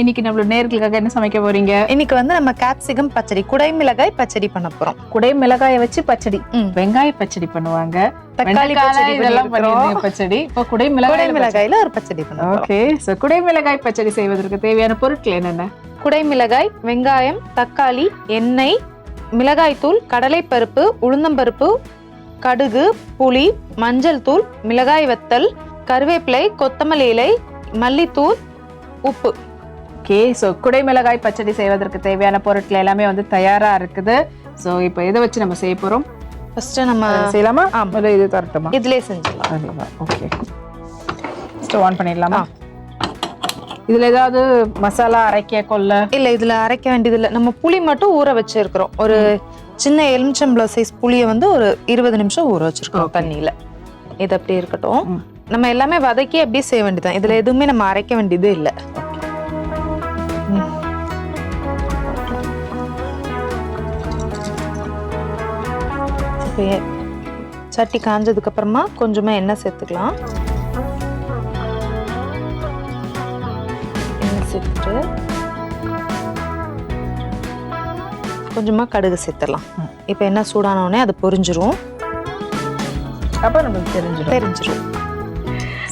இன்னைக்கு நம்மளோட நேர்களுக்காக என்ன சமைக்க போறீங்க? இன்னைக்கு வந்து நம்ம கேப்சிகம் பச்சடி குடைமிளகாய் பச்சடி பண்ண போறோம். குடை மிளகாய வச்சு பச்சடி. வெங்காய பச்சடி பண்ணுவாங்க. தக்காளி இதெல்லாம் பச்சடி. இப்போ குடை மிளகாய் குடைமிளகாயில ஒரு பச்சடி பண்ண போறோம் ஓகே. சோ குடை மிளகாய் பச்சடி செய்வதற்கு தேவையான பொருட்கள் என்னென்ன? குடைமிளகாய் வெங்காயம் தக்காளி எண்ணெய் மிளகாய்த்தூள் கடலைப்பருப்பு உளுந்தம்பருப்பு கடுகு புளி மஞ்சள் தூள் மிளகாய் வத்தல் கருவேப்பிலை கொத்தமல்லி இலை மல்லித்தூள் உப்பு. ஓகே சோ குடை மிளகாய் பச்சடி செய்வதற்கு தேவையான பொருட்கள் எல்லாமே வந்து தயாரா இருக்குது. சோ இப்போ எதை வச்சு நம்ம செய்ய போறோம்? ஃபர்ஸ்ட் நம்ம செய்யலாமா? ஆமா. இல்ல இது தரட்டுமா? இதுலயே செஞ்சிடலாம். ஓகே ஸ்டவ் ஆன் பண்ணிடலாமா? இதுல ஏதாவது மசாலா அரைக்க கொள்ள இல்ல இதுல அரைக்க வேண்டியது இல்ல நம்ம புளி மட்டும் ஊற வச்சிருக்கிறோம். ஒரு சின்ன எலுமிச்சம்பழம் சைஸ் புளியை வந்து ஒரு இருபது நிமிஷம் ஊற வச்சிருக்கோம். தண்ணியில. இது அப்படியே இருக்கட்டும். நம்ம எல்லாமே வதக்கி அப்படியே செய்ய வேண்டியதுதான். இதுல எதுவுமே நம்ம அரைக்க வேண்டியது இல்ல. இப்ப சட்டி காஞ்சதுக்கு அப்புறமா கொஞ்சமா எண்ணெய் சேர்த்துக்கலாம். எண்ணெய் சேர்த்துட்டு கொஞ்சமா கடுகு சேர்த்துடலாம். இப்போ என்ன சூடான உடனே அது பொரிஞ்சிரும். அப்ப நமக்கு தெரிஞ்சிடும் தெரிஞ்சிரும்.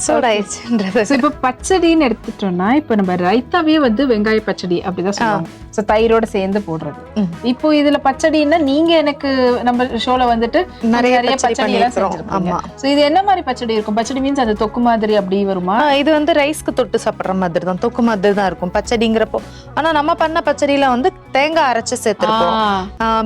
சூடாயிடுச்சுன்றது So, இப்ப பச்சடின்னு எடுத்துட்டோம்னா இப்ப நம்ம ரைத்தாவே வந்து வெங்காய பச்சடி அப்படிதான் சொல்லுவாங்க. சோ தயிரோட சேர்ந்து போடுறது. இப்போ இதுல பச்சடின்னா நீங்க எனக்கு நம்ம ஷோல வந்துட்டு நிறைய நிறைய பச்சடி எல்லாம் பண்ணியிருக்கிறோம். செஞ்சிருக்கீங்க ஆமா. சோ இது என்ன மாதிரி பச்சடி இருக்கும்? பச்சடி மீன்ஸ் அது தொக்கு மாதிரி அப்படி வருமா? இது வந்து ரைஸ்க்கு தொட்டு சாப்பிடுற மாதிரி தான். தொக்கு மாதிரி தான் இருக்கும். பச்சடிங்கிறப்போ. ஆனா நம்ம பண்ண பச்சடியில வந்து தேங்காய் அரைச்சு சேர்த்திருப்போம்.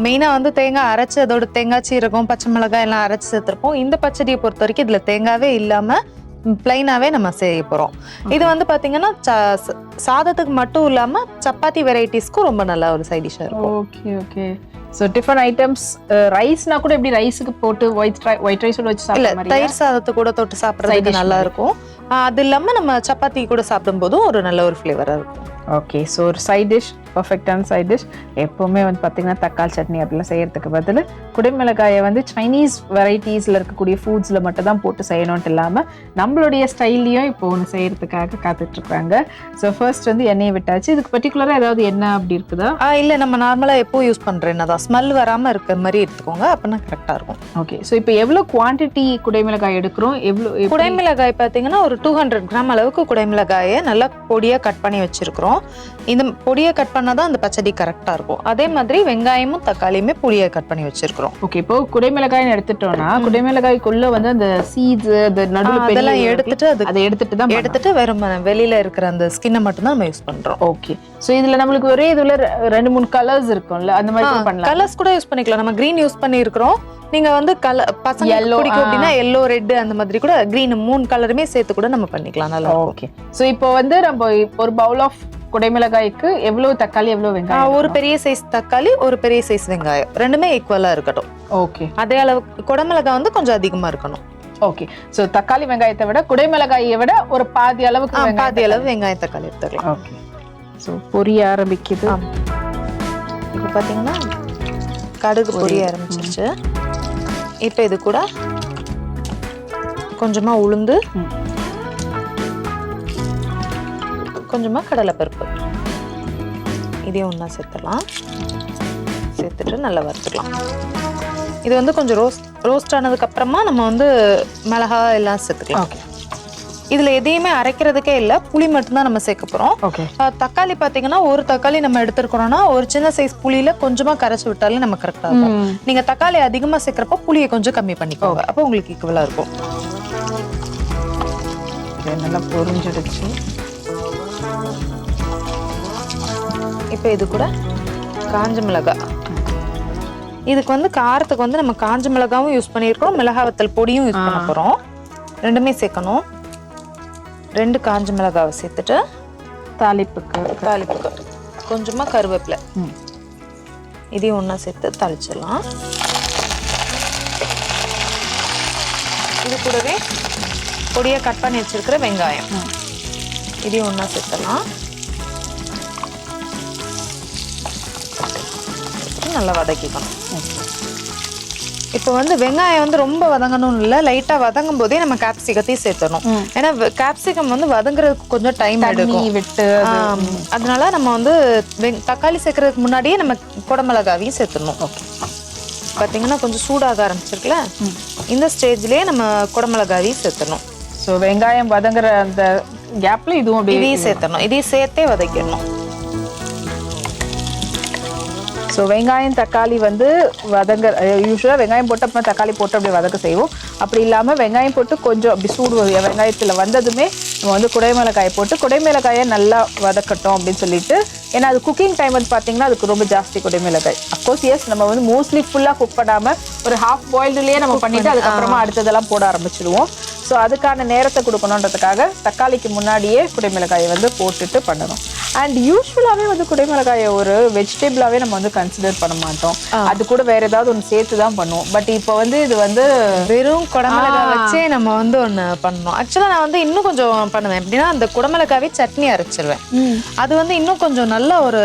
மெயினா வந்து தேங்காய் அரைச்சு அதோட தேங்காய் சீரகம் பச்சை மிளகாய் எல்லாம் அரைச்சு சேர்த்திருப்போம். இந்த பச்சடியை பொறுத்த வரைக்கும் இதுல தேங்காவே இல்லாம பிளைனாவே நம்ம செய்ய போறோம். இது வந்து ச- சாதத்துக்கு மட்டும் இல்லாம சப்பாத்தி வெரைட்டிஸ்க்கும் ரொம்ப நல்ல ஒரு சைட் டிஷ்ஷா இருக்கும். Okay okay so tiffin items ரைஸ்னா கூட எப்படி ரைஸுக்கு போட்டு ஒயிட் ஒயிட் ரைஸோட வச்சு இல்ல தயிர் சாதத்தை கூட தொட்டு சாப்பிடுறதுக்கு நல்லா. இருக்கும். அது இல்லாம நம்ம சப்பாத்தி கூட சாப்பிடும் போதும் ஒரு நல்ல ஒரு ஃபிளேவரா இருக்கும். ஓகே ஸோ ஒரு சைட் டிஷ் பர்ஃபெக்டான சைட் டிஷ் எப்போவுமே வந்து பார்த்தீங்கன்னா தக்காளி சட்னி அப்படிலாம் செய்யறதுக்கு பதில் குடைமிளகாயை வந்து சைனீஸ் வெரைட்டிஸில் இருக்கக்கூடிய ஃபுட்ஸில் மட்டும் தான் போட்டு செய்யணும்ட்டு இல்லாமல் நம்மளுடைய ஸ்டைல்லையும் இப்போ ஒன்று செய்யறதுக்காக காத்துட்ருக்காங்க. ஸோ ஃபர்ஸ்ட் வந்து எண்ணெயை விட்டாச்சு. இதுக்கு பர்டிகுலராக ஏதாவது எண்ணெய் அப்படி இருக்குதா? ஆ இல்ல நம்ம நார்மலா எப்போ யூஸ் பண்ற என்னதான் ஸ்மெல் வராம இருக்கிற மாதிரி எடுத்துக்கோங்க. அப்பனா கரெக்டா இருக்கும். ஓகே ஸோ இப்போ எவ்வளோ குவான்டிட்டி குடைமிளகாய் எடுக்கிறோம்? எவ்வளோ குடைமிளகாய் பாத்தீங்கன்னா ஒரு டூ ஹண்ட்ரட் கிராம் அளவுக்கு குடைமிளகாயை நல்லா பொடியா கட் பண்ணி வச்சிருக்கிறோம். இந்த பொடியை கட் பண்ணாதான் அந்த பச்சடி கரெக்டா இருக்கும். அதே மாதிரி வெங்காயமும் தக்காளியுமே பொடியை கட் பண்ணி வச்சிருக்கிறோம். ஓகே இப்போ குடைமிளகாய்னு எடுத்துட்டோம்னா குடைமிளகாய்க்குள்ள வந்து அந்த சீட்ஸ் அந்த நடுவில் அதெல்லாம் எடுத்துட்டு அது அதை எடுத்துட்டு தான் எடுத்துட்டு வெறும் வெளியில இருக்கிற அந்த ஸ்கின்னை மட்டும் தான் நம்ம யூஸ் பண்றோம். ஓகே சோ இதுல நம்மளுக்கு ஒரே இதுல ரெண்டு மூணு கலர்ஸ் இருக்கும்ல அந்த மாதிரி பண்ணலாம். கலர்ஸ் கூட யூஸ் பண்ணிக்கலாம். நம்ம கிரீன் யூஸ் பண்ணியிருக்கிறோம். நீங்க வந்து கலர் பசங்க பிடிக்கும். அப்படின்னா எல்லோ ரெட் அந்த மாதிரி கூட கிரீன் மூணு கலருமே சேர்த்து கூட நம்ம பண்ணிக்கலாம். நல்லா. ஓகே சோ இப்போ வந்து நம்ம ஒரு பவுல் ஆஃப் குடைமிளகாய்க்கு எவ்வளவு தக்காளி எவ்வளவு வெங்காயம் ஒரு பெரிய சைஸ் தக்காளி ஒரு பெரிய சைஸ் வெங்காயம். ரெண்டுமே ஈக்குவலா இருக்கட்டும். ஓகே அதே அளவுக்கு குடமிளகாய் வந்து கொஞ்சம் அதிகமா இருக்கணும். ஓகே சோ தக்காளி வெங்காயத்தை விட குடைமிளகாயை விட ஒரு பாதி அளவுக்கு பாதி அளவு வெங்காயம் தக்காளி எடுத்துக்கலாம். ஓகே சோ பொரிய ஆரம்பிக்குது. இப்போ பாத்தீங்கன்னா கடுகு பொரிய ஆரம்பிச்சிருச்சு. இப்போ இது கூட கொஞ்சமா உளுந்து ம். கொஞ்சமா கடலைப்பருப்பு இதையும் ஒன்றா சேர்த்துடலாம். சேர்த்துட்டு நல்லா வறுத்துக்கலாம். இது வந்து கொஞ்சம் ரோஸ்ட் ரோஸ்ட் ஆனதுக்கு அப்புறமா நம்ம வந்து மிளகா எல்லாம் சேர்த்துக்கலாம். ஓகே. இதுல எதையுமே அரைக்கிறதுக்கே இல்லை புளி மட்டும்தான் நம்ம சேர்க்க ஆஹ் தக்காளி பாத்தீங்கன்னா ஒரு தக்காளி நம்ம எடுத்துருக்கிறோம்னா ஒரு சின்ன சைஸ் புளியில கொஞ்சமா கரைச்சு விட்டாலே நம்ம கரெக்டா இருக்கும். நீங்க தக்காளி அதிகமா சேர்க்கறப்ப புளியை கொஞ்சம் கம்மி பண்ணிக்கோங்க. அப்போ உங்களுக்கு ஈக்குவலா இருக்கும். நல்லா பொரிஞ்சிடுச்சு. இப்போ இது கூட காஞ்ச மிளகாய் இதுக்கு வந்து காரத்துக்கு வந்து நம்ம காஞ்ச மிளகாவும் யூஸ் பண்ணியிருக்கோம் மிளகாய் வத்தல் பொடியும் யூஸ் பண்ண ஆ. போறோம். ரெண்டுமே சேர்க்கணும். ரெண்டு காஞ்ச மிளகாவை சேர்த்துட்டு தாளிப்புக்கு. தாளிப்புக்கு கொஞ்சமா கருவேப்பிலை. இதையும் ஒன்றா சேர்த்து தாளிச்சிடலாம். இது கூடவே பொடியை கட் பண்ணி வச்சிருக்கிற வெங்காயம். இதையும் ஒன்றா சேர்த்துடலாம். நல்லா வதக்கிக்கணும் இப்போ வந்து வெங்காயம் வந்து ரொம்ப வதங்கணும் இல்லை லைட்டாக வதங்கும் போதே நம்ம கேப்சிகத்தையும் சேர்த்தணும் ஏன்னா கேப்சிகம் வந்து வதங்குறதுக்கு கொஞ்சம் டைம் எடுக்கும். விட்டு அதனால நம்ம வந்து தக்காளி சேர்க்கறதுக்கு முன்னாடியே நம்ம குடமிளகாவையும் சேர்த்துடணும். ஓகே. பார்த்தீங்கன்னா கொஞ்சம் சூடாக ஆரம்பிச்சிருக்குல்ல? இந்த ஸ்டேஜ்லயே நம்ம குடமிளகாவையும் சேர்த்தணும் ஸோ வெங்காயம் வதங்குற அந்த கேப்ல இதுவும் அப்படியே இதையும் சேர்த்தணும் இதையும் சேர்த்தே வதக்கிடணும். ஸோ வெங்காயம் தக்காளி வந்து வதங்க யூஸ்வலாக வெங்காயம் போட்டு அப்புறம் தக்காளி போட்டு அப்படி வதக்க செய்வோம். அப்படி இல்லாமல் வெங்காயம் போட்டு கொஞ்சம் அப்படி சூடு வெங்காயத்தில் வந்ததுமே நம்ம வந்து குடைமிளகாயை போட்டு குடைமிளகாயை நல்லா வதக்கட்டும் அப்படின்னு சொல்லிட்டு ஏன்னா அது குக்கிங் டைம் வந்து பார்த்தீங்கன்னா அதுக்கு ரொம்ப ஜாஸ்தி குடைமிளகாய் அஃப்கோர்ஸ் எஸ் நம்ம வந்து மோஸ்ட்லி ஃபுல்லாக குக் பண்ணாமல் ஒரு ஹாஃப் பாயில்டுலேயே நம்ம பண்ணிட்டு அதுக்கப்புறமா அடுத்ததெல்லாம் போட ஆரம்பிச்சிடுவோம். ஸோ அதுக்கான நேரத்தை கொடுக்கணுன்றதுக்காக தக்காளிக்கு முன்னாடியே குடைமிளகாயை வந்து போட்டுட்டு பண்ணணும். அண்ட் யூஸ்வலாகவே வந்து குடைமிளகாயை ஒரு வெஜிடபிளாகவே நம்ம வந்து கன்சிடர் பண்ண மாட்டோம். அது கூட வேற ஏதாவது ஒன்று சேர்த்து தான் பண்ணுவோம். பட் இப்போ வந்து இது வந்து வெறும் குடமிளகாய் வச்சே நம்ம வந்து ஒன்று பண்ணணும். ஆக்சுவலாக நான் வந்து இன்னும் கொஞ்சம் பண்ணுவேன். எப்படின்னா அந்த குடமிளகாவே சட்னி அரைச்சிருவேன். அது வந்து இன்னும் கொஞ்சம் நல்ல ஒரு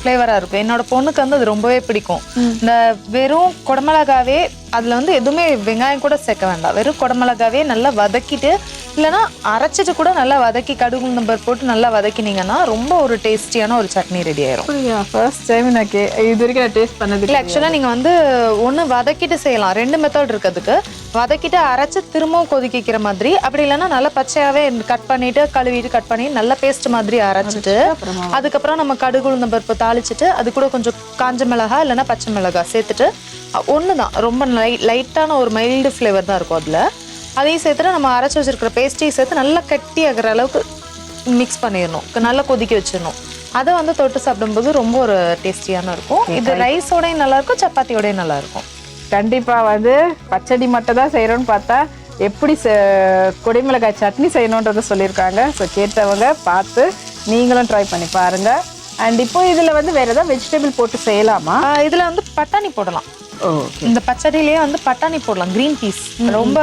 ஃப்ளேவராக இருக்கும். என்னோட பொண்ணுக்கு வந்து அது ரொம்பவே பிடிக்கும். இந்த வெறும் குடமிளகாவே அதில் வந்து எதுவுமே வெங்காயம் கூட சேர்க்க வேண்டாம். வெறும் குடமிளகாவே நல்லா வதக்கிட்டு இல்லைன்னா அரைச்சிட்டு கூட நல்லா வதக்கி கடுகு நம்பர் போட்டு நல்லா வதக்கினீங்கன்னா ரொம்ப ஒரு டேஸ்டியான ஒரு சட்னி ரெடி ஆயிரும். ஃபர்ஸ்ட் டைம் நான் இது வரைக்கும் நான் டேஸ்ட் பண்ணது இல்லை ஆக்சுவலாக நீங்கள் வந்து ஒன்று வதக்கிட்டு செய்யலாம். ரெண்டு மெத்தட் இருக்கிறதுக்கு. வதக்கிட்டு அரைச்சு திரும்பவும் கொதிக்கிற மாதிரி. அப்படி இல்லைன்னா நல்லா பச்சையாகவே கட் பண்ணிட்டு கழுவிட்டு கட் பண்ணி நல்லா பேஸ்ட் மாதிரி அரைச்சிட்டு அதுக்கப்புறம் நம்ம கடுகு உளுந்தம் பருப்பு தாளிச்சிட்டு அது கூட கொஞ்சம் காஞ்ச மிளகா இல்லைன்னா பச்சை மிளகா சேர்த்துட்டு ஒன்று தான் ரொம்ப லை லைட்டான ஒரு மைல்டு ஃப்ளேவர் தான் இருக்கும் அதில். அதையும் சேர்த்துட்டு நம்ம அரைச்சி வச்சிருக்கிற பேஸ்ட்டையும் சேர்த்து நல்லா கட்டி ஆகிற அளவுக்கு மிக்ஸ் பண்ணிடணும். நல்லா கொதிக்க வச்சிடணும். அதை வந்து தொட்டு சாப்பிடும்போது ரொம்ப ஒரு டேஸ்டியான இருக்கும். இது ரைஸோடயும் நல்லா இருக்கும் சப்பாத்தியோடயும் நல்லா இருக்கும் கண்டிப்பா வந்து பச்சடி மட்டும் தான் செய்யறோம்னு பார்த்தா எப்படி குடைமிளகாய் சட்னி செய்யணுன்றத சொல்லியிருக்காங்க. ஸோ கேட்டவங்க பார்த்து நீங்களும் ட்ரை பண்ணி பாருங்க. அண்ட் இப்போ இதுல வந்து வேற ஏதாவது வெஜிடபிள் போட்டு செய்யலாமா? இதுல வந்து பட்டாணி போடலாம். இந்த பச்சடியிலேயே வந்து பட்டாணி போடலாம் கிரீன் பீஸ் ரொம்ப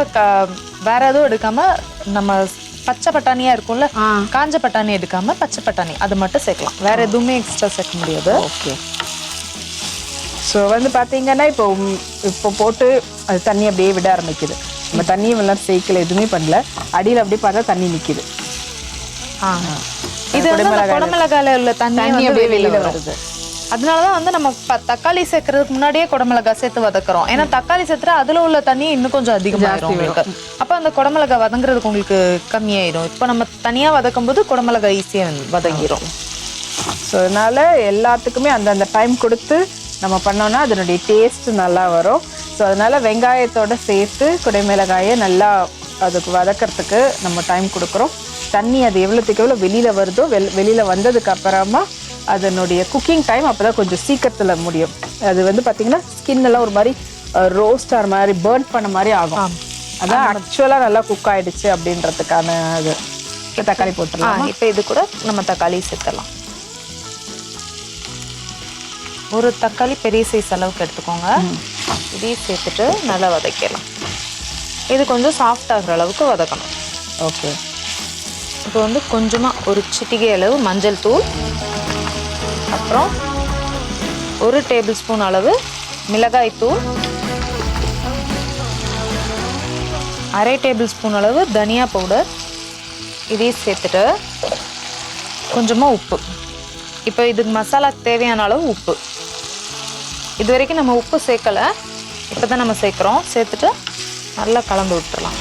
வேற எதுவும் எடுக்காம நம்ம பச்சை பட்டாணியா இருக்கும்ல. காஞ்ச பட்டாணி எடுக்காம பச்சை பட்டாணி அது மட்டும் சேர்க்கலாம். வேற எதுவுமே எக்ஸ்ட்ரா சேர்க்க முடியாது. ஓகே. ஸோ வந்து பார்த்தீங்கன்னா இப்போ இப்போ போட்டு அது தண்ணி அப்படியே விட ஆரம்பிக்குது. நம்ம தண்ணியை எல்லாம் சேர்க்கல எதுவுமே பண்ணல. அடியில் அப்படியே பார்த்தா தண்ணி நிற்கிது ஆ. இது வந்து உள்ள தண்ணி அப்படியே வெளியில வெளியில வருது அதனாலதான் வந்து நம்ம தக்காளி சேர்க்கறதுக்கு முன்னாடியே குடமிளகா சேர்த்து வதக்குறோம். ஏன்னா தக்காளி சேர்த்துட்டா அதுல உள்ள தண்ணி இன்னும் கொஞ்சம் அதிகமாயிரும் உங்களுக்கு. அப்ப அந்த குடமிளகா வதங்குறதுக்கு உங்களுக்கு கம்மியாயிடும் இப்போ நம்ம தனியா வதக்கும் போது குடமிளகா ஈஸியா வதங்கிரும். ஸோ அதனால எல்லாத்துக்குமே அந்தந்த டைம் கொடுத்து நம்ம பண்ணோம்னா அதனுடைய டேஸ்ட் நல்லா வரும். ஸோ அதனால வெங்காயத்தோட சேர்த்து குடைமிளகாயை நல்லா அதுக்கு வதக்கறதுக்கு நம்ம டைம் கொடுக்குறோம். தண்ணி அது எவ்வளோத்துக்கு எவ்வளோ வெளியில் வருதோ வெள் வெளியில் வந்ததுக்கு அப்புறமா அதனுடைய குக்கிங் டைம் அப்போ தான் கொஞ்சம் சீக்கிரத்தில் முடியும். அது வந்து பார்த்திங்கன்னா ஸ்கின் எல்லாம் ஒரு மாதிரி ரோஸ்ட் ஆகிற மாதிரி பேர்ன் பண்ண மாதிரி ஆகும். அதான் ஆக்சுவலாக நல்லா குக் ஆயிடுச்சு அப்படின்றதுக்கான இது. இப்ப தக்காளி போட்டுடலாம்? இப்போ இது கூட நம்ம தக்காளி சேர்த்தலாம் ஒரு தக்காளி பெரிய சைஸ் அளவுக்கு எடுத்துக்கோங்க. இதையும் சேர்த்துட்டு நல்லா வதக்கிடலாம். இது கொஞ்சம் சாஃப்ட் ஆகுற அளவுக்கு வதக்கணும். ஓகே. இப்போ வந்து கொஞ்சமாக ஒரு சிட்டிகை அளவு மஞ்சள் தூள் அப்புறம் ஒரு டேபிள் ஸ்பூன் அளவு மிளகாய் தூள் அரை டேபிள் ஸ்பூன் அளவு தனியா பவுடர். இதையும் சேர்த்துட்டு கொஞ்சமாக உப்பு. இப்போ இதுக்கு மசாலா தேவையான அளவு உப்பு. இது வரைக்கும் நம்ம உப்பு சேர்க்கலை. இப்போ தான் நம்ம சேர்க்குறோம். சேர்த்துட்டு நல்லா கலந்து விட்டுறலாம்.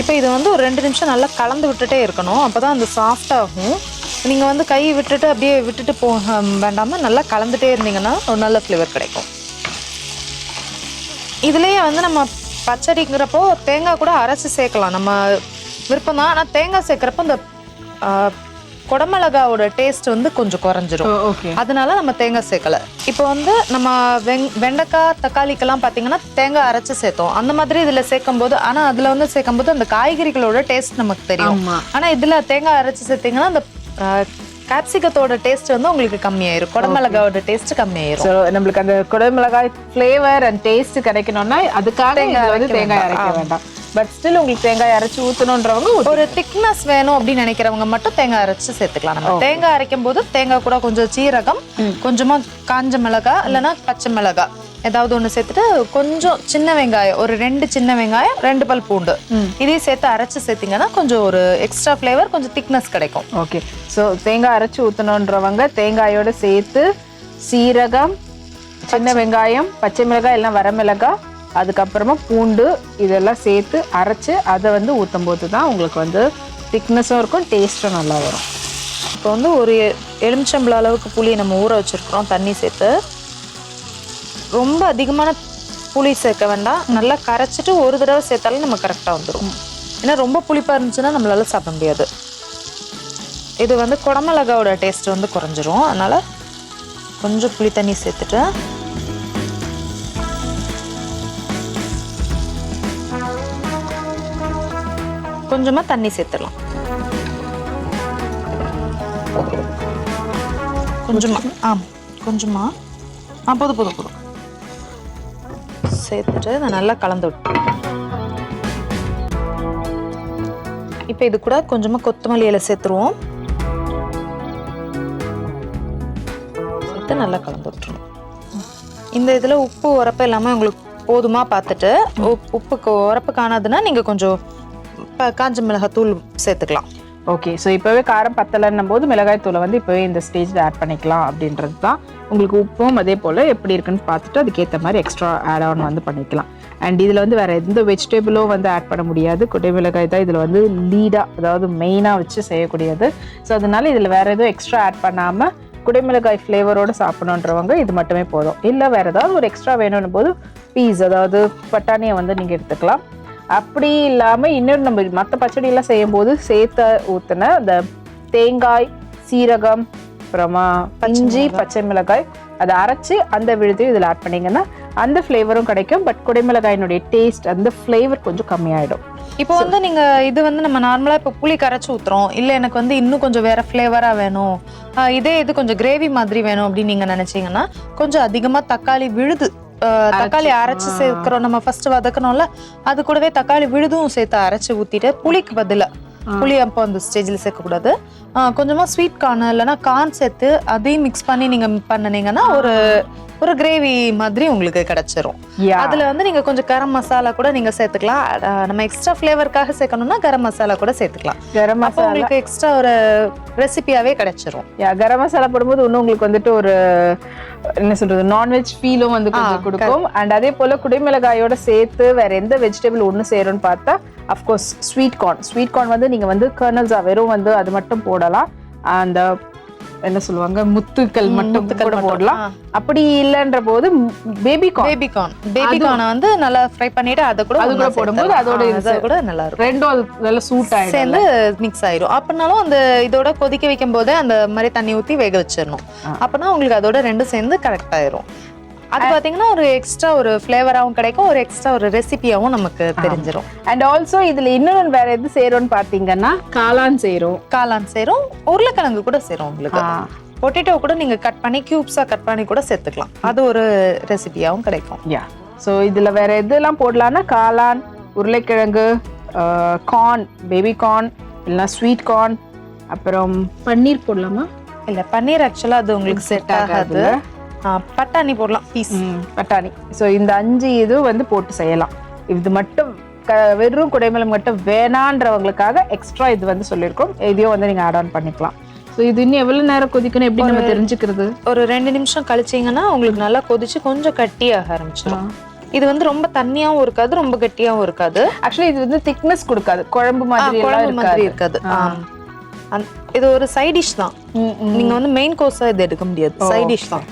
இப்போ இது வந்து ஒரு ரெண்டு நிமிஷம் நல்லா கலந்து விட்டுட்டே இருக்கணும். அப்போ தான் அந்த சாஃப்டாகும் நீங்கள் வந்து கை விட்டுட்டு அப்படியே விட்டுட்டு போக வேண்டாமல் நல்லா கலந்துட்டே இருந்தீங்கன்னா ஒரு நல்ல ஃப்ளேவர் கிடைக்கும். இதுலேயே வந்து நம்ம பச்சடிங்கிறப்போ தேங்காய் கூட அரைச்சி சேர்க்கலாம். நம்ம விருப்பம் தான் ஆனால் தேங்காய் சேர்க்குறப்போ இந்த குடமிளகாவோட டேஸ்ட் வந்து கொஞ்சம் குறைஞ்சிரும். அதனால நம்ம தேங்காய் சேர்க்கல. இப்போ வந்து நம்ம வெங் வெண்டைக்காய் தக்காளிக்கெல்லாம் பார்த்தீங்கன்னா தேங்காய் அரைச்சு சேர்த்தோம். அந்த மாதிரி இதில் சேர்க்கும் போது ஆனால் அதில் வந்து சேர்க்கும் போது அந்த காய்கறிகளோட டேஸ்ட் நமக்கு தெரியும். ஆனால் இதில் தேங்காய் அரைச்சு சேர்த்தீங்கன்னா அந்த கேப்சிகத்தோட டேஸ்ட் வந்து உங்களுக்கு கம்மியாயிரும். குடமிளகாவோட டேஸ்ட் கம்மியாயிரும். ஸோ நம்மளுக்கு அந்த குடமிளகாய் ஃப்ளேவர் அண்ட் டேஸ்ட் கிடைக்கணும்னா அதுக்காக வந்து தேங்காய். அரைக்க. வேண்டாம். பட் ஸ்டில் உங்களுக்கு தேங்காய் அரைச்சு ஊத்தணுன்றவங்க ஊத்தி- ஒரு திக்னஸ் வேணும் அப்படின்னு நினைக்கிறவங்க மட்டும் தேங்காய் அரைச்சு சேர்த்துக்கலாம். நம்ம தேங்காய் அரைக்கும் போது தேங்காய் கூட கொஞ்சம் சீரகம் கொஞ்சமா காஞ்ச மிளகாய் இல்லைன்னா பச்சை மிளகாய் ஏதாவது ஒன்று சேர்த்துட்டு கொஞ்சம் சின்ன வெங்காயம் ஒரு ரெண்டு சின்ன வெங்காயம் ரெண்டு பல் பூண்டு. இதையும் சேர்த்து அரைச்சு சேர்த்தீங்கன்னா கொஞ்சம் ஒரு எக்ஸ்ட்ரா ஃப்ளேவர் கொஞ்சம் திக்னஸ் கிடைக்கும். ஓகே ஸோ தேங்காய் அரைச்சு ஊற்றணுன்றவங்க தேங்காயோட சேர்த்து சீரகம் சின்ன வெங்காயம் பச்சை மிளகாய் எல்லாம் வரமிளகாய் அதுக்கப்புறமா பூண்டு இதெல்லாம் சேர்த்து அரைச்சி அதை வந்து ஊற்றும் போது தான் உங்களுக்கு வந்து திக்னஸும் இருக்கும் டேஸ்ட்டும் நல்லா வரும். இப்போ வந்து ஒரு எலுமிச்சம்பள அளவுக்கு புளியை நம்ம ஊற வச்சிருக்கிறோம் தண்ணி சேர்த்து. ரொம்ப அதிகமான புளி சேர்க்க வேண்டாம். நல்லா கரைச்சிட்டு ஒரு தடவை சேர்த்தாலே நம்ம கரெக்டாக வந்துடும் ஏன்னா ரொம்ப புளிப்பாக இருந்துச்சுன்னா நம்மளால் சாப்பிட முடியாது. இது வந்து குடமிளகாவோட டேஸ்ட் வந்து குறைஞ்சிரும். அதனால் கொஞ்சம் புளி தண்ணி சேர்த்துட்டு கொஞ்சமா தண்ணி சேர்த்துடலாம். கொஞ்சமா ஆ கொஞ்சமா. ஆ போதும் போதும் போதும் சேர்த்துட்டு இதை நல்லா கலந்து விட்டு. இப்போ இது கூட கொஞ்சமா கொத்தமல்லி இலை சேர்த்துருவோம். சேர்த்து நல்லா கலந்து விட்டுருவோம். இந்த இதில் உப்பு உரப்பு எல்லாமே உங்களுக்கு போதுமா பார்த்துட்டு உப்புக்கு உரப்பு காணாதுன்னா நீங்க கொஞ்சம் இப்போ காஞ்ச மிளகாத்தூள் சேர்த்துக்கலாம். ஓகே ஸோ இப்போவே காரம் பத்தலைன்னும் போது மிளகாய் தூளை வந்து இப்போவே இந்த ஸ்டேஜில் ஆட் பண்ணிக்கலாம் அப்படின்றது தான் உங்களுக்கு உப்பும் அதே போல் எப்படி இருக்குன்னு பார்த்துட்டு அதுக்கேற்ற மாதிரி எக்ஸ்ட்ரா ஆட் ஆன் வந்து பண்ணிக்கலாம். அண்ட் இதில் வந்து வேறு எந்த வெஜிடபிளும் வந்து ஆட் பண்ண முடியாது. குடை மிளகாய் தான் இதில் வந்து லீடாக அதாவது மெயினாக வச்சு செய்யக்கூடியது. ஸோ அதனால இதில் வேறு எதுவும் எக்ஸ்ட்ரா ஆட் பண்ணாமல் குடைமிளகாய் ஃப்ளேவரோடு சாப்பிடணுன்றவங்க இது மட்டுமே போதும். இல்லை வேறு ஏதாவது ஒரு எக்ஸ்ட்ரா வேணும்னு போது பீஸ் அதாவது பட்டாணியை வந்து நீங்கள் எடுத்துக்கலாம். அப்படி இல்லாமல் இன்னொரு நம்ம மற்ற பச்சடியெல்லாம் செய்யும்போது சேர்த்த ஊற்றின அந்த தேங்காய் சீரகம் அப்புறமா இஞ்சி பச்சை மிளகாய் அதை அரைச்சு அந்த விழுதையும் இதில் ஆட் பண்ணீங்கன்னா அந்த ஃப்ளேவரும் கிடைக்கும். பட் குடைமிளகாயினுடைய டேஸ்ட் அந்த ஃப்ளேவர் கொஞ்சம் கம்மியாயிடும். இப்போ வந்து நீங்க இது வந்து நம்ம நார்மலா இப்போ புளி கரைச்சு ஊத்துறோம். இல்ல எனக்கு வந்து இன்னும் கொஞ்சம் வேற ஃப்ளேவரா வேணும். இதே இது கொஞ்சம் கிரேவி மாதிரி வேணும் அப்படின்னு நீங்க நினைச்சீங்கன்னா கொஞ்சம் அதிகமா தக்காளி விழுது தக்காளி அரைச்சு. சேர்க்கிறோம். நம்ம ஃபர்ஸ்ட் வதக்கணும்ல அது கூடவே தக்காளி விழுதும் சேர்த்து அரைச்சு ஊத்திட்டு புளிக்கு பதிலா. புளி அப்போ அந்த ஸ்டேஜில் சேர்க்கக்கூடாது. ஆஹ் கொஞ்சமா ஸ்வீட் கார்ன் இல்லைன்னா கார்ன் சேர்த்து அதையும் மிக்ஸ் பண்ணி நீங்க பண்ணுனீங்கன்னா ஒரு ஒரு கிரேவி மாதிரி உங்களுக்கு கிடைச்சிரும். அதுல வந்து நீங்க கொஞ்சம் கரம் மசாலா கூட நீங்க சேர்த்துக்கலாம். நம்ம எக்ஸ்ட்ரா ஃப்ளேவருக்காக சேர்க்கணும்னா கரம் மசாலா கூட சேர்த்துக்கலாம். கரம் மசாலா. உங்களுக்கு எக்ஸ்ட்ரா ஒரு ரெசிபியாவே கிடைச்சிரும். கரம் மசாலா போடும்போது இன்னும் உங்களுக்கு வந்துட்டு ஒரு என்ன சொல்றது நான்வெஜ் ஃபீலும் வந்து கொஞ்சம் கொடுக்கும். அண்ட் அதே போல குடைமிளகாயோட சேர்த்து வேற எந்த வெஜிடபிள் ஒன்று சேரும்னு பார்த்தா of course sweet corn sweet corn வந்து நீங்க வந்து கர்னல்ஸா வெறும் வந்து அது மட்டும் போடலாம். அந்த என்ன சொல்லுவாங்க முத்துக்கள் மட்டும் கூட போடலாம். அப்படி இல்லைன்ற போது baby corn baby corn baby கார்னை வந்து நல்லா ஃப்ரை பண்ணிட்டு அதை கூட அது கூட போடும்போது. அதோட இது கூட நல்லா இருக்கும். ரெண்டும் நல்லா சூட் ஆயிடும். சேர்ந்து மிக்ஸ் ஆயிரும். அப்படினாலும் அந்த இதோட கொதிக்க வைக்கும் போதே அந்த மாதிரி தண்ணி ஊத்தி வேக வச்சிடணும். அப்பனா உங்களுக்கு அதோட ரெண்டும் சேர்ந்து கரெக்ட் ஆயிரும். அது பாத்தீங்கன்னா ஒரு எக்ஸ்ட்ரா ஒரு ஃப்ளேவராகவும் கிடைக்கும் ஒரு எக்ஸ்ட்ரா ஒரு ரெசிபியாவும் நமக்கு தெரிஞ்சிரும். அண்ட் ஆல்சோ இதுல இன்னொன்று வேற எது சேரும்னு பார்த்தீங்கன்னா காளான் சேரும் காளான் சேரும் உருளைக்கிழங்கு கூட சேரும் உங்களுக்கு. பொட்டேட்டோ கூட நீங்க கட் பண்ணி கியூப்ஸா கட் பண்ணி கூட சேர்த்துக்கலாம். அது ஒரு ரெசிபியாவும் கிடைக்கும். யா ஸோ இதில் வேற எதெல்லாம் போடலாம்னா காளான் உருளைக்கிழங்கு கார்ன் பேபி கார்ன் இல்லைன்னா ஸ்வீட் கார்ன் அப்புறம் பன்னீர் போடலாமா? இல்ல பன்னீர் ஆக்சுவலா அது உங்களுக்கு செட் ஆகாது. பட்டாணி போடலாம். பீஸ். பட்டாணி. ஸோ இந்த அஞ்சு இது வந்து போட்டு செய்யலாம். இது மட்டும் க வெறும் குடைமலம் மட்டும் வேணான்றவங்களுக்காக எக்ஸ்ட்ரா இது வந்து சொல்லியிருக்கோம். இதையும் வந்து நீங்கள் ஆட் ஆன் பண்ணிக்கலாம். ஸோ இது இன்னும் எவ்வளோ நேரம் கொதிக்கணும்? எப்படி நம்ம தெரிஞ்சுக்கிறது? ஒரு ரெண்டு நிமிஷம் கழிச்சீங்கன்னா உங்களுக்கு நல்லா கொதிச்சு கொஞ்சம் கட்டியாக ஆரம்பிச்சிடும். இது வந்து ரொம்ப தண்ணியாவும் இருக்காது ரொம்ப கட்டியாவும் இருக்காது. ஆக்சுவலி இது வந்து திக்னஸ் கொடுக்காது. குழம்பு மாதிரி குழம்பு மாதிரி இருக்காது. இது ஒரு சைட் டிஷ் தான். ம், ம். நீங்க வந்து மெயின் கோர்ஸா இது எடுக்க முடியாது. சைட் டிஷ் தான்.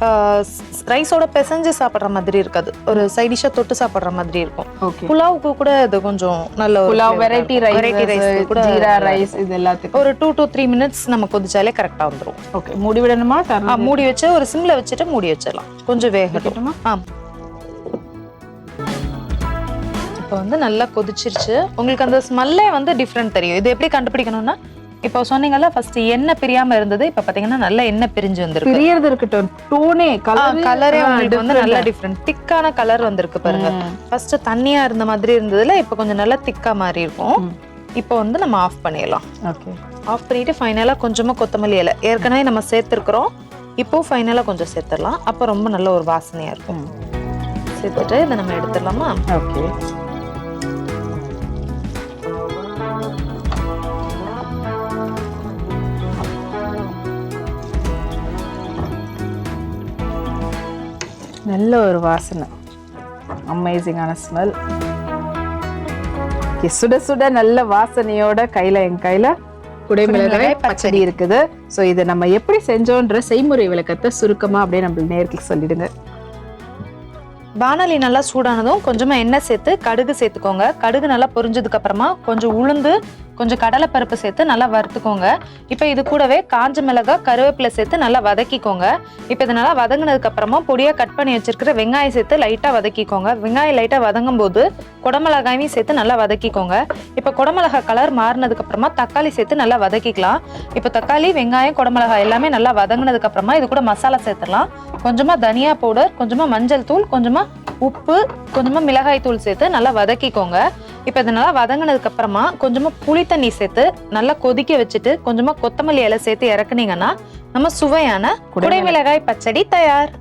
ரைஸோட பிசைஞ்சு சாப்பிடுற மாதிரி இருக்காது. ஒரு சைட் டிஷ்ஷா தொட்டு சாப்பிடுற மாதிரி இருக்கும். புலாவுக்கு கூட இது கொஞ்சம் நல்ல புலாவ் வெரைட்டி இருக்கும். variety ரைஸ் கூட ஜீரா ரைஸ் இது எல்லாத்துக்கும். ஒரு டூ டு த்ரீ மினிட்ஸ் நம்ம கொதிச்சாலே கரெக்டா வந்துரும். ஓகே மூடி விடணுமா? மூடி வச்சு ஒரு சிம்ல வச்சுட்டு மூடி வச்சிடலாம். கொஞ்சம் வேகட்டும். ஆ. இப்போ வந்து நல்லா கொதிச்சிருச்சு. உங்களுக்கு அந்த ஸ்மெல்லே வந்து டிஃப்ரெண்ட் தெரியும். இது எப்படி கண்டுபிடிக்கணும்னா இப்போ சொன்னீங்கல்ல ஃபர்ஸ்ட் எண்ணெய் பிரியாம இருந்தது இப்ப பாத்தீங்கன்னா நல்ல எண்ணெய் பிரிஞ்சு வந்திருக்கு. பிரியறது இருக்கட்டும் டோனே கலர் கலரே உங்களுக்கு வந்து நல்ல டிஃப்ரெண்ட் திக்கான கலர் வந்திருக்கு பாருங்க. ஃபர்ஸ்ட் தண்ணியா இருந்த மாதிரி இருந்ததுல இப்போ கொஞ்சம் நல்லா திக்கா மாறி இருக்கும். இப்போ வந்து நம்ம ஆஃப் பண்ணிடலாம். ஓகே. ஆஃப் பண்ணிட்டு ஃபைனலா கொஞ்சமா கொத்தமல்லி இலை. ஏற்கனவே நம்ம சேர்த்துருக்குறோம். இப்போ ஃபைனலா கொஞ்சம் சேர்த்துடலாம். அப்போ ரொம்ப நல்ல ஒரு வாசனையா இருக்கும். சேர்த்துட்டு இதை நம்ம எடுத்துடலாமா? ஓகே. நல்ல ஒரு வாசனை. அமேசிங்கான ஸ்மெல் சுட சுட நல்ல வாசனையோட கையில என் கையில குடைமிளகாய் பச்சடி இருக்குது. ஸோ இதை நம்ம எப்படி செஞ்சோன்ற செய்முறை விளக்கத்தை சுருக்கமா அப்படியே நம்ம நேருக்கு சொல்லிடுங்க. வானொலி நல்லா சூடானதும் கொஞ்சமா எண்ணெய் சேர்த்து கடுகு சேர்த்துக்கோங்க. கடுகு நல்லா பொரிஞ்சதுக்கு அப்புறமா கொஞ்சம் உளுந்து கொஞ்சம் கடலைப்பருப்பு சேர்த்து நல்லா வறுத்துக்கோங்க. இப்போ இது கூடவே காஞ்ச மிளகாய் கருவேப்பிலை சேர்த்து நல்லா வதக்கிக்கோங்க. இப்போ இது நல்லா வதங்கினதுக்கு அப்புறமா கட் பண்ணி வச்சிருக்கிற வெங்காயம் சேர்த்து லைட்டாக வதக்கிக்கோங்க. வெங்காயம் லைட்டாக வதங்கும் போது குடமிளகாயும் சேர்த்து நல்லா வதக்கிக்கோங்க. இப்போ குடமிளகாய் கலர் மாறினதுக்கு அப்புறமா தக்காளி சேர்த்து நல்லா வதக்கிக்கலாம். இப்போ தக்காளி வெங்காயம் குடமிளகாய் எல்லாமே நல்லா வதங்கினதுக்கு அப்புறமா இது கூட மசாலா சேர்த்துடலாம். கொஞ்சமாக தனியா பவுடர் கொஞ்சமாக மஞ்சள் தூள் கொஞ்சமாக உப்பு கொஞ்சமாக மிளகாய் தூள் சேர்த்து நல்லா வதக்கிக்கோங்க. இப்போ இது நல்லா வதங்கினதுக்கு அப்புறமா கொஞ்சமா புளி தண்ணி சேர்த்து நல்லா கொதிக்க வச்சுட்டு கொஞ்சமா கொத்தமல்லி இலை சேர்த்து இறக்குனீங்கன்னா நம்ம சுவையான குடை மிளகாய் பச்சடி தயார்.